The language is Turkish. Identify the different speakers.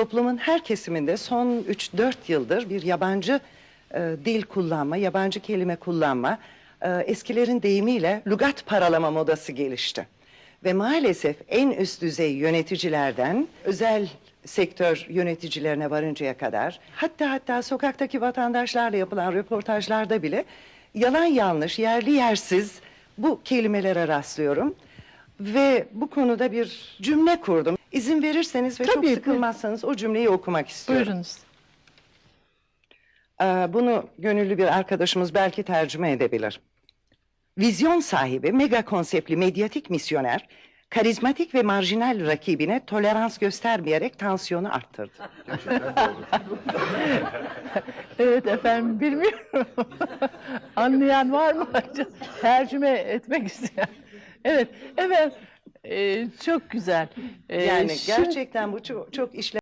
Speaker 1: Toplumun her kesiminde son 3-4 yıldır bir yabancı e, dil kullanma, yabancı kelime kullanma, e, eskilerin deyimiyle lugat paralama modası gelişti. Ve maalesef en üst düzey yöneticilerden özel sektör yöneticilerine varıncaya kadar hatta hatta sokaktaki vatandaşlarla yapılan röportajlarda bile yalan yanlış, yerli yersiz bu kelimelere rastlıyorum. Ve bu konuda bir cümle kurdum. İzin verirseniz ve çok
Speaker 2: Tabii, buyurun.
Speaker 1: sıkılmazsanız o cümleyi okumak istiyorum.
Speaker 2: Buyurunuz.
Speaker 1: Ee, bunu gönüllü bir arkadaşımız belki tercüme edebilir. Vizyon sahibi, mega konseptli medyatik misyoner, karizmatik ve marjinal rakibine tolerans göstermeyerek tansiyonu arttırdı.
Speaker 2: Evet efendim bilmiyorum. Anlayan var mı? Tercüme etmek isteyen. Evet efendim e, çok güzel. E,
Speaker 1: Yani
Speaker 2: şimdi-
Speaker 1: gerçekten bu çok, çok işle